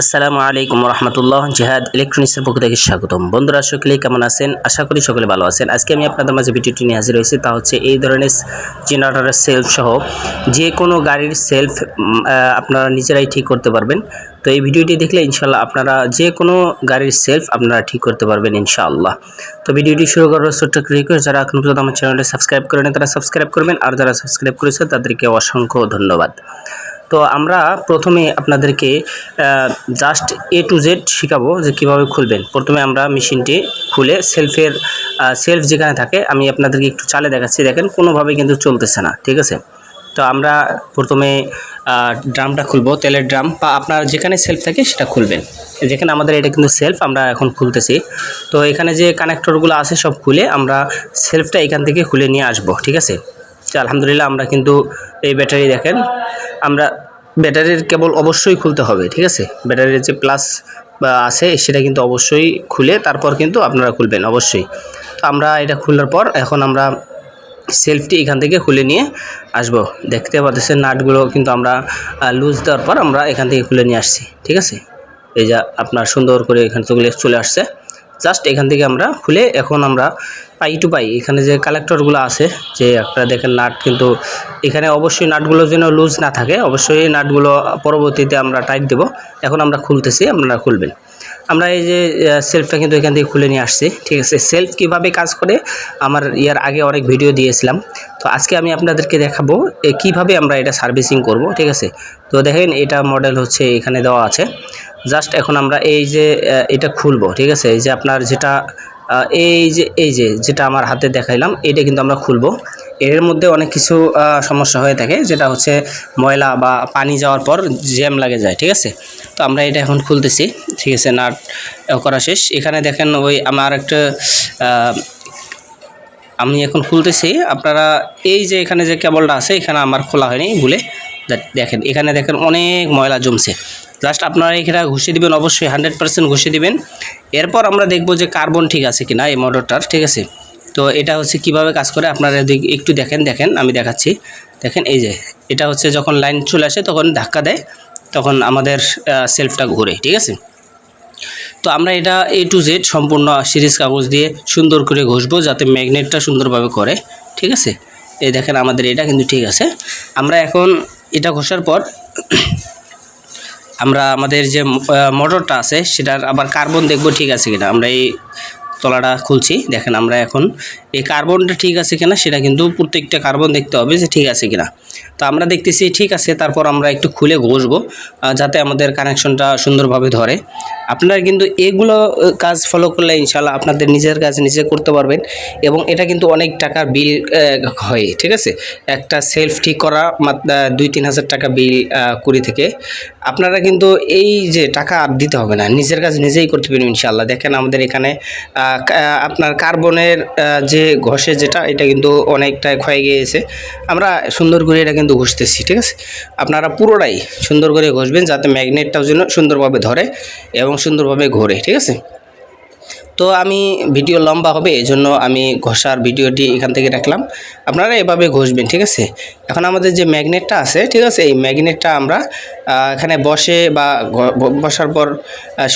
আসসালামু আলাইকুম রহমতুল্লাহ জিহাদ ইলেকট্রনিক্সের পক্ষ থেকে স্বাগতম। বন্ধুরা সকলে কেমন আছেন? আশা করি সকলে ভালো আছেন। আজকে আমি আপনাদের মাঝে ভিডিওটি নিয়ে হাজির হয়েছি। তা হচ্ছে এই ধরনের জেনারেটরের সেলফ সহ যে কোনো গাড়ির সেলফ আপনারা নিজেরাই ঠিক করতে পারবেন। তো এই ভিডিওটি দেখলে ইনশাল্লাহ আপনারা যে কোনো গাড়ির সেলফ আপনারা ঠিক করতে পারবেন ইনশাআল্লাহ। তো ভিডিওটি শুরু করার ছোট্ট রিকোয়েস্ট যারা এখন পর্যন্ত আমার চ্যানেলটি সাবস্ক্রাইব করেন তারা সাবস্ক্রাইব করবেন। আর যারা সাবস্ক্রাইব করেছে, তাদেরকে অসংখ্য ধন্যবাদ। তো আমরা প্রথমে আপনাদেরকে জাস্ট এ টু জেড শেখাবো যে কীভাবে খুলবেন। প্রথমে আমরা মেশিনটি খুলে সেলফের সেলফ যেখানে থাকে, আমি আপনাদেরকে একটু চালে দেখাচ্ছি। দেখেন, কোনোভাবে কিন্তু চলতেছে না, ঠিক আছে? তো আমরা প্রথমে ড্রামটা খুলবো, তেলের ড্রাম, বা আপনার যেখানে সেলফ থাকে সেটা খুলবেন। যেখানে আমাদের এটা কিন্তু সেলফ, আমরা এখন খুলতেছি। তো এখানে যে কানেক্টরগুলো আছে সব খুলে আমরা সেলফটা এখান থেকে খুলে নিয়ে আসব, ঠিক আছে? আলহামদুলিল্লাহ আমরা কিন্তু এই ব্যাটারি দেখেন আমরা ব্যাটারির কেবল অবশ্যই খুলতে হবে, ঠিক আছে? ব্যাটারির যে প্লাস আছে, সেটা কিন্তু অবশ্যই খুলে তারপর কিন্তু আপনারা খুলবেন, অবশ্যই। তো আমরা এটা খোলার পর এখন আমরা সেলফটি এখান থেকে খুলে নিয়ে আসব। দেখতে পাচ্ছেন নাটগুলো কিন্তু আমরা লুজ দেওয়ার পর আমরা এখান থেকে খুলে নিয়ে আসছি, ঠিক আছে? এই যা আপনার সুন্দর করে এখান থেকে চলে আসছে। জাস্ট এখান থেকে আমরা খুলে এখন আমরা পাই টু পাই। এখানে যে কালেক্টরগুলো আছে, যে একটা দেখেন নাট কিন্তু এখানে অবশ্যই নাটগুলো যেন লুজ না থাকে। অবশ্যই নাটগুলো পরবর্তীতে আমরা টাইট দেব। এখন আমরা খুলতেছি, আপনারা খুলবেন। আমরা এই যে সেলফটা কিন্তু এখান থেকে খুলে নিয়ে আসছি। ঠিক আছে সেলফ কীভাবে কাজ করে? আমার ইয়ার আগে অনেক ভিডিও দিয়েছিলাম। তো আজকে আমি আপনাদেরকে দেখাবো কীভাবে আমরা এটা সার্ভিসিং করব। ঠিক আছে, তো দেখেন এটা মডেল হচ্ছে এখানে দেওয়া আছে। জাস্ট এখন আমরা এই যে এটা খুলবো, ঠিক আছে? এই যে আপনার যেটা এই যে এই যে যেটা আমার হাতে দেখাইলাম, এটা কিন্তু আমরা খুলবো। এর মধ্যে অনেক কিছু সমস্যা হয়ে থাকে, যেটা হচ্ছে ময়লা বা পানি যাওয়ার পর জ্যাম লাগে যায়, ঠিক আছে? তো আমরা এটা এখন খুলতেছি, ঠিক আছে? নাট করা শেষ। এখানে দেখেন ওই আমার একটা আমি এখন খুলতেছি। আপনারা এই যে এখানে যে কেবলটা আছে, এখানে আমার খোলা হয়নি, ভুলে। দেখেন, এখানে দেখেন অনেক ময়লা জমছে। জাস্ট আপনারা এখানে ঘুষে দিবেন, অবশ্যই হান্ড্রেড পার্সেন্ট ঘুষে দিবেন। এরপর আমরা দেখব যে কার্বন ঠিক আছে কি না এই মোটরটার ঠিক আছে? তো এটা হচ্ছে কীভাবে কাজ করে, আপনারা একটু দেখেন দেখেন, আমি দেখাচ্ছি। দেখেন, এই যে, এটা হচ্ছে যখন লাইন চলে আসে, তখন ধাক্কা দেয়, তখন আমাদের সেলফটা ঘুরে, ঠিক আছে? তো আমরা এটা এ টু জেড সম্পূর্ণ সিরিজ কাগজ দিয়ে সুন্দর করে ঘষবো, যাতে ম্যাগনেটটা সুন্দরভাবে করে, ঠিক আছে? এই দেখেন আমাদের এটা কিন্তু ঠিক আছে। আমরা এখন এটা ঘষার পর আমরা আমাদের যে মোটরটা আছে সেটার আবার কার্বন দেখব ঠিক আছে কিনা। আমরা এই তলাটা খুলছি। দেখেন আমরা এখন এই কার্বনটা ঠিক আছে কিনা সেটা কিন্তু প্রত্যেকটা কার্বন দেখতে হবে যে ঠিক আছে কিনা। তো আমরা দেখতেছি ঠিক আছে, তারপর আমরা একটু খুলে ঘষবো যাতে আমাদের কানেকশনটা সুন্দরভাবে ধরে। আপনারা কিন্তু এগুলো কাজ ফলো করলে ইনশাল্লাহ আপনাদের নিজের কাজ নিজে করতে পারবেন এবং এটা কিন্তু অনেক টাকার বিল হয়, ঠিক আছে? একটা সেলফ ঠিক করা দুই তিন হাজার টাকা বিল কুড়ি থেকে। আপনারা কিন্তু এই যে টাকা দিতে হবে না, নিজের কাজ নিজেই করতে পারবেন ইনশাল্লাহ দেখেন আমাদের এখানে আপনার কার্বনের যে ঘষে যেটা, এটা কিন্তু অনেকটাই ক্ষয়ে গিয়েছে। আমরা সুন্দর করে এটা কিন্তু ঘষতেছি, ঠিক আছে? আপনারা পুরোটাই সুন্দর করে ঘষবেন, যাতে ম্যাগনেটটাও যেন সুন্দরভাবে ধরে এবং সুন্দরভাবে ঘোরে, ঠিক আছে? তো আমি ভিডিও লম্বা হবে এই জন্য আমি ঘষার ভিডিওটি এখান থেকে রাখলাম। আপনারা এভাবে ঘষবেন, ঠিক আছে? এখন আমাদের যে ম্যাগনেটটা আছে, ঠিক আছে? এই ম্যাগনেটটা আমরা এখানে বসে বা বসার পর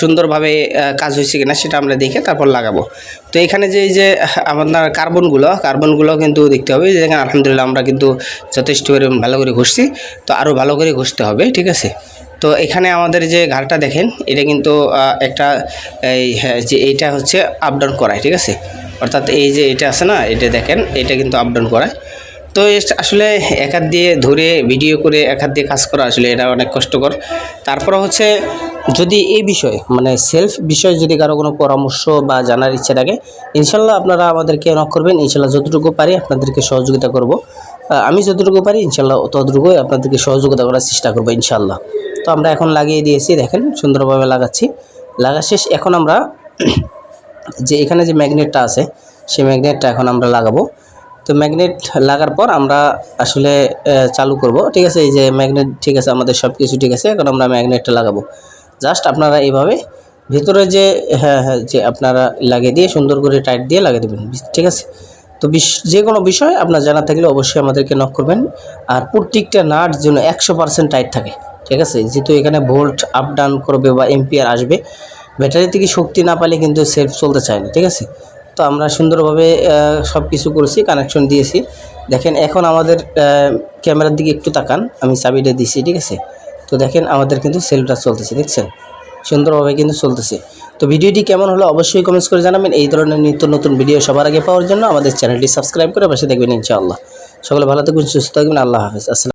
সুন্দরভাবে কাজ হয়েছে কিনা সেটা আমরা দেখে তারপর লাগাবো। তো এখানে যে যে, আপনার কার্বনগুলো কার্বনগুলো কিন্তু দেখতে হবে, যে আলহামদুলিল্লাহ আমরা কিন্তু যথেষ্ট ভালো করে ঘষছি। তো আরও ভালো করে ঘষতে হবে, ঠিক আছে? তো এখানে আমাদের যে ঘাড়টা দেখেন, এটা কিন্তু একটা এই হ্যাঁ যে এইটা হচ্ছে আপ ডাউন করায়, ঠিক আছে? অর্থাৎ এই যে এটা আছে না, এটা দেখেন, এটা কিন্তু আপ ডাউন করায়। তো আসলে এক হাত দিয়ে ধরে ভিডিও করে এক হাত দিয়ে কাজ করা আসলে এটা অনেক কষ্টকর। তারপর হচ্ছে যদি এই বিষয়ে মানে সেলফ বিষয়ে যদি কারও কোনো পরামর্শ বা জানার ইচ্ছা থাকে, ইনশাল্লাহ আপনারা আমাদেরকে নক করবেন। ইনশাল্লাহ যতটুকু পারি আপনাদেরকে সহযোগিতা করব। আমি যতটুকু পারি, ইনশাল্লাহ ততটুকুই আপনাদেরকে সহযোগিতা করার চেষ্টা করব, ইনশাল্লাহ। তো আমরা এখন লাগিয়ে দিয়েছি, দেখেন, সুন্দরভাবে লাগাচ্ছি। লাগা শেষ, এখন আমরা যে এখানে যে ম্যাগনেটটা আছে, সেই ম্যাগনেটটা এখন আমরা লাগাবো। তো ম্যাগনেট লাগার পর আমরা আসলে চালু করব। ঠিক আছে, এই যে ম্যাগনেট, ঠিক আছে, আমাদের সব কিছু ঠিক আছে, এখন আমরা ম্যাগনেটটা লাগাবো। জাস্ট আপনারা এইভাবে ভিতরে যে হ্যাঁ হ্যাঁ যে আপনারা লাগিয়ে দিয়ে সুন্দর করে টাইট দিয়ে লাগিয়ে দেবেন, ঠিক আছে? তো যে কোনো বিষয় আপনার জানা থাকলে অবশ্যই আমাদেরকে নক করবেন। আর প্রত্যেকটা নাট যেন একশো পার্সেন্ট টাইট থাকে। ঠিক আছে? যেহেতু এখানে ভোল্ট আপ ডাউন করবে বা এম্পিয়ার আসবে ব্যাটারি থেকে শক্তি না পালে কিন্তু সেলফ চলতে চায় না, ঠিক আছে? তো আমরা সুন্দরভাবে সব কিছু করেছি কানেকশন দিয়েছি। দেখেন, এখন আমাদের ক্যামেরার দিকে একটু তাকান, আমি চাবিটা দিছি, ঠিক আছে? তো দেখেন, আমাদের কিন্তু সেলফটা চলতেছে, দেখছেন? সুন্দরভাবে কিন্তু চলতেছে। তো ভিডিওটি কেমন হলো অবশ্যই কমেন্টস করে জানাবেন। এই ধরনের নিত্য নতুন ভিডিও সবার আগে পাওয়ার জন্য আমাদের চ্যানেলটি সাবস্ক্রাইব করে পাশে দেখবেন, ইনশাআল্লাহ। সকলে ভালো থাকবেন সুস্থ থাকবেন আল্লাহ হাফেজ। আসসালাম